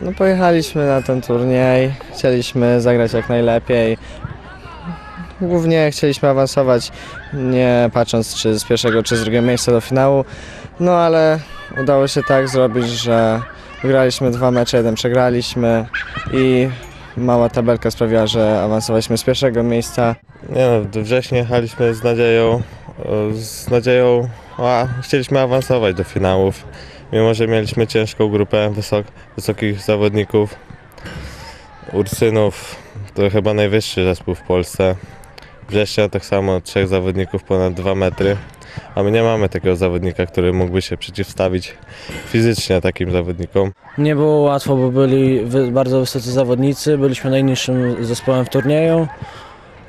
No pojechaliśmy na ten turniej, chcieliśmy zagrać jak najlepiej. Głównie chcieliśmy awansować, nie patrząc czy z pierwszego czy z drugiego miejsca do finału. No ale udało się tak zrobić, że wygraliśmy dwa mecze, jeden przegraliśmy i mała tabelka sprawiła, że awansowaliśmy z pierwszego miejsca. Nie no, do września jechaliśmy z nadzieją, e, z nadzieją, a chcieliśmy awansować do finałów. Mimo, że mieliśmy ciężką grupę wysok, wysokich zawodników, Ursynów, to chyba najwyższy zespół w Polsce. Września tak samo, trzech zawodników ponad 2 metry. A my nie mamy takiego zawodnika, który mógłby się przeciwstawić fizycznie takim zawodnikom. Nie było łatwo, bo byli bardzo wysocy zawodnicy, byliśmy najniższym zespołem w turnieju.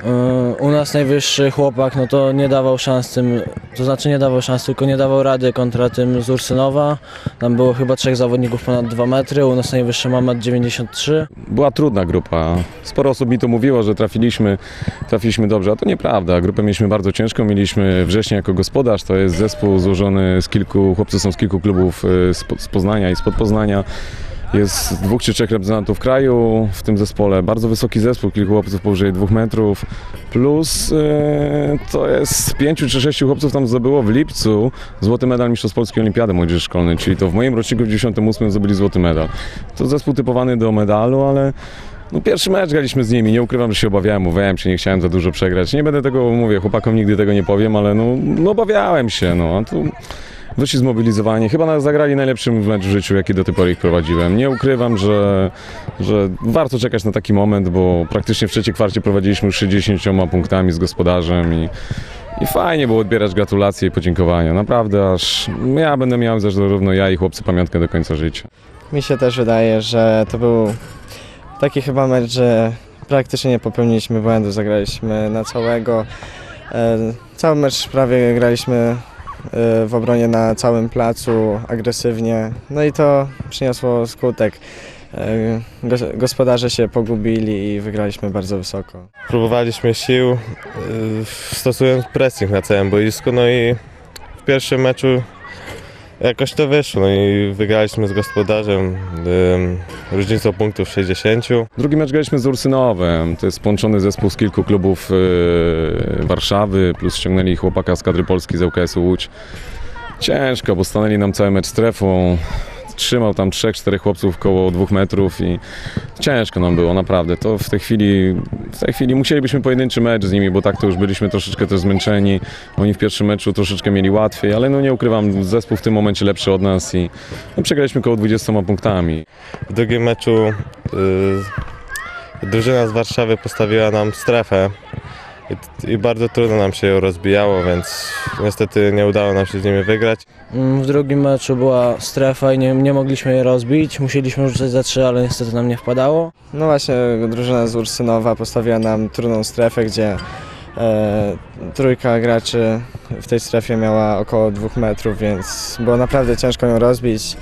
Yy, U nas najwyższy chłopak, no to nie dawał szans tym, to znaczy nie dawał szans, tylko nie dawał rady kontra tym z Ursynowa. Tam było chyba trzech zawodników ponad 2 metry, u nas najwyższy ma 1,93 m. Była trudna grupa. Sporo osób mi to mówiło, że trafiliśmy, trafiliśmy dobrze, a to nieprawda. Grupę mieliśmy bardzo ciężką. Mieliśmy września jako gospodarz. To jest zespół złożony z kilku, chłopcy są z kilku klubów Po- z Poznania i spod Poznania. Jest dwóch czy trzech reprezentantów kraju w tym zespole. Bardzo wysoki zespół, kilku chłopców powyżej dwóch metrów. Plus y, to jest pięciu czy sześciu chłopców tam zdobyło w lipcu złoty medal Mistrzostw Polskiej Olimpiady Młodzieży Szkolnej, czyli to w moim roczniku w 98 zdobyli złoty medal. To zespół typowany do medalu, ale no pierwszy mecz graliśmy z nimi, nie ukrywam, że się obawiałem, obawiałem się, nie chciałem za dużo przegrać. Nie będę tego, mówię, chłopakom nigdy tego nie powiem, ale no, no obawiałem się, no a tu wyszli zmobilizowani. Chyba zagrali najlepszy mecz w życiu, jaki do tej pory ich prowadziłem. Nie ukrywam, że, że warto czekać na taki moment, bo praktycznie w trzeciej kwarcie prowadziliśmy już 60 punktami z gospodarzem i i fajnie było odbierać gratulacje i podziękowania. Naprawdę aż ja będę miał zarówno ja i chłopcy pamiątkę do końca życia. Mi się też wydaje, że to był taki chyba mecz, że praktycznie nie popełniliśmy błędu, zagraliśmy na całego. E, Cały mecz prawie graliśmy w obronie na całym placu agresywnie, no i to przyniosło skutek. Gos- Gospodarze się pogubili i wygraliśmy bardzo wysoko. Próbowaliśmy sił, y, stosując pressing na całym boisku, no i w pierwszym meczu jakoś to wyszło, no i wygraliśmy z gospodarzem y, różnicą punktów 60. Drugi mecz graliśmy z Ursynowem. To jest połączony zespół z kilku klubów e, Warszawy, plus ściągnęli chłopaka z kadry Polski z ŁKS-u Łódź. Ciężko, bo stanęli nam cały mecz strefą. Trzymał tam trzech, czterech chłopców koło dwóch metrów i ciężko nam było, naprawdę. To w tej chwili, w tej chwili musielibyśmy pojedynczy mecz z nimi, bo tak to już byliśmy troszeczkę też zmęczeni. Oni w pierwszym meczu troszeczkę mieli łatwiej, ale no nie ukrywam, zespół w tym momencie lepszy od nas i no, przegraliśmy koło 20 punktami. W drugim meczu y, drużyna z Warszawy postawiła nam strefę i, i bardzo trudno nam się ją rozbijało, więc niestety nie udało nam się z nimi wygrać. Mm, W drugim meczu była strefa i nie, nie mogliśmy jej rozbić. Musieliśmy rzucać za trzy, ale niestety nam nie wpadało. No właśnie, drużyna z Ursynowa postawiła nam trudną strefę, gdzie e, trójka graczy w tej strefie miała około dwóch metrów, więc było naprawdę ciężko ją rozbić.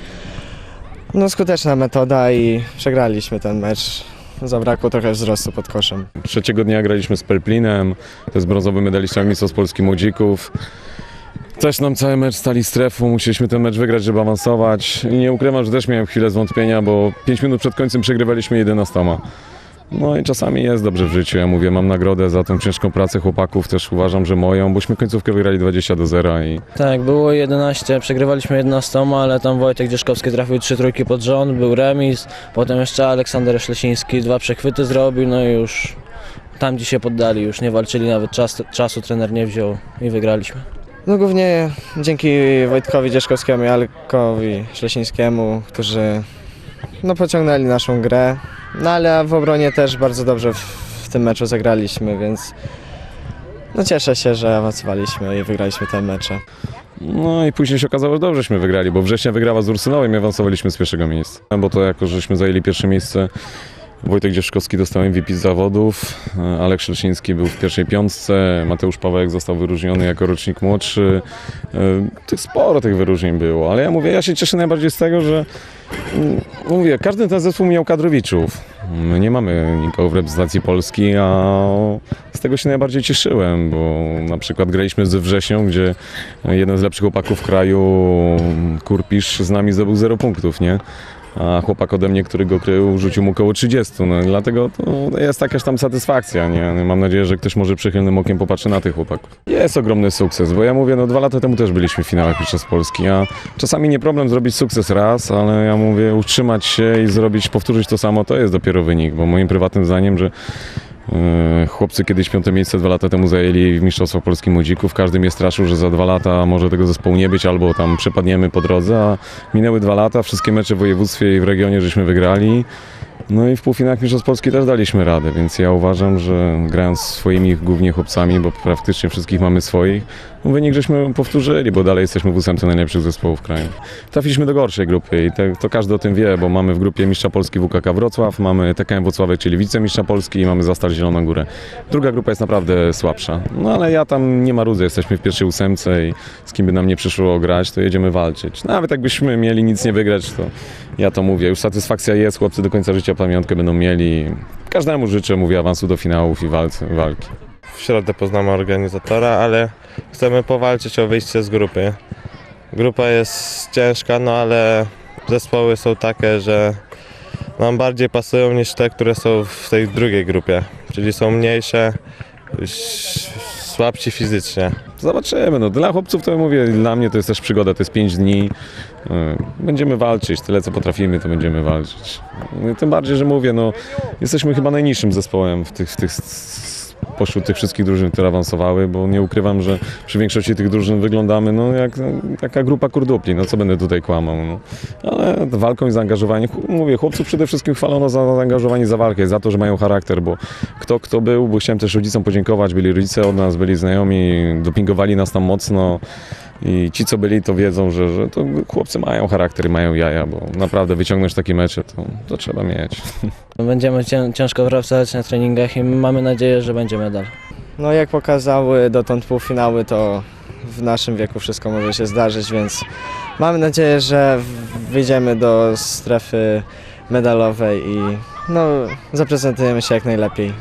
No skuteczna metoda i przegraliśmy ten mecz. Zabrakło trochę wzrostu pod koszem. Trzeciego dnia graliśmy z Perplinem, to jest brązowy medalista Mistrzostw Polski Młodzików. Też nam cały mecz stali strefą, musieliśmy ten mecz wygrać, żeby awansować. I nie ukrywam, że też miałem chwilę zwątpienia, bo 5 minut przed końcem przegrywaliśmy 11. No i czasami jest dobrze w życiu, ja mówię, mam nagrodę za tą ciężką pracę chłopaków, też uważam, że moją, bośmy końcówkę wygrali 20 do 0 i Tak, było 11, przegrywaliśmy 11, ale tam Wojtek Dzieszkowski trafił trzy trójki pod rząd, był remis, potem jeszcze Aleksander Ślesiński dwa przechwyty zrobił, no i już tam gdzie się poddali, już nie walczyli, nawet czas, czasu trener nie wziął i wygraliśmy. No głównie dzięki Wojtkowi Dzieszkowskiemu i Alkowi Ślesińskiemu, którzy no, pociągnęli naszą grę. No ale w obronie też bardzo dobrze w, w tym meczu zagraliśmy, więc no, cieszę się, że awansowaliśmy i wygraliśmy te mecze. No i później się okazało, że dobrześmy wygrali, bo września wygrała z Ursynowem i awansowaliśmy z pierwszego miejsca. Bo to jako, żeśmy zajęli pierwsze miejsce, Wojtek Dziewczykowski dostał MVP z zawodów, Alek Szlesiński był w pierwszej piątce, Mateusz Pawełek został wyróżniony jako rocznik młodszy. E, Tych sporo tych wyróżnień było, ale ja mówię, ja się cieszę najbardziej z tego, że mm, mówię, każdy ten zespół miał kadrowiczów. My nie mamy nikogo w reprezentacji Polski, a z tego się najbardziej cieszyłem, bo na przykład graliśmy ze wrześnią, gdzie jeden z lepszych chłopaków kraju, Kurpisz, z nami zdobył 0 punktów, nie? A chłopak ode mnie, który go krył, rzucił mu około 30. No, dlatego to jest jakaś tam satysfakcja. Nie? Mam nadzieję, że ktoś może przychylnym okiem popatrzy na tych chłopaków. Jest ogromny sukces, bo ja mówię, no dwa lata temu też byliśmy w finałach Mistrzostw Polski, a czasami nie problem zrobić sukces raz, ale ja mówię, utrzymać się i zrobić, powtórzyć to samo, to jest dopiero wynik, bo moim prywatnym zdaniem, że Chłopcy kiedyś piąte miejsce dwa lata temu zajęli w Mistrzostwach Polskich Młodzików. Każdy mnie straszył, że za dwa lata może tego zespołu nie być, albo tam przepadniemy po drodze, a minęły dwa lata, wszystkie mecze w województwie i w regionie żeśmy wygrali. No i w półfinałach Mistrzostw Polski też daliśmy radę, więc ja uważam, że grając swoimi głównie chłopcami, bo praktycznie wszystkich mamy swoich, wynik żeśmy powtórzyli, bo dalej jesteśmy w ósemce najlepszych zespołów w kraju. Trafiliśmy do gorszej grupy i te, to każdy o tym wie, bo mamy w grupie mistrza Polski WKK Wrocław, mamy TKM Włocławek, czyli wicemistrza Polski i mamy Zastal Zieloną Górę. Druga grupa jest naprawdę słabsza. No ale ja tam nie marudzę, jesteśmy w pierwszej ósemce i z kim by nam nie przyszło grać, to jedziemy walczyć. Nawet jakbyśmy mieli nic nie wygrać, to ja to mówię, już satysfakcja jest, chłopcy do końca życia pamiątkę będą mieli. Każdemu życzę, mówię, awansu do finałów i walki. W środę poznamy organizatora, ale chcemy powalczyć o wyjście z grupy. Grupa jest ciężka, no ale zespoły są takie, że nam bardziej pasują niż te, które są w tej drugiej grupie. Czyli są mniejsze, słabsi fizycznie. Zobaczymy. No, dla chłopców to mówię, dla mnie to jest też przygoda, to jest 5 dni. Yy, Będziemy walczyć, tyle co potrafimy, to będziemy walczyć. No, Tym bardziej, że mówię, no, jesteśmy chyba najniższym zespołem w tych, w tych pośród tych wszystkich drużyn, które awansowały, bo nie ukrywam, że przy większości tych drużyn wyglądamy no, jak taka grupa kurdupli, no co będę tutaj kłamał. No. Ale walką i zaangażowaniem, ch- mówię, chłopców przede wszystkim chwalono za zaangażowanie, za walkę, za to, że mają charakter, bo kto kto był, bo chciałem też rodzicom podziękować, byli rodzice od nas, byli znajomi, dopingowali nas tam mocno i ci, co byli, to wiedzą, że, że to chłopcy mają charakter i mają jaja, bo naprawdę wyciągnąć takie mecze, to, to trzeba mieć. Będziemy cię- ciężko pracować na treningach i mamy nadzieję, że będzie medal. No jak pokazały dotąd półfinały, to w naszym wieku wszystko może się zdarzyć, więc mamy nadzieję, że wyjdziemy do strefy medalowej i no, zaprezentujemy się jak najlepiej.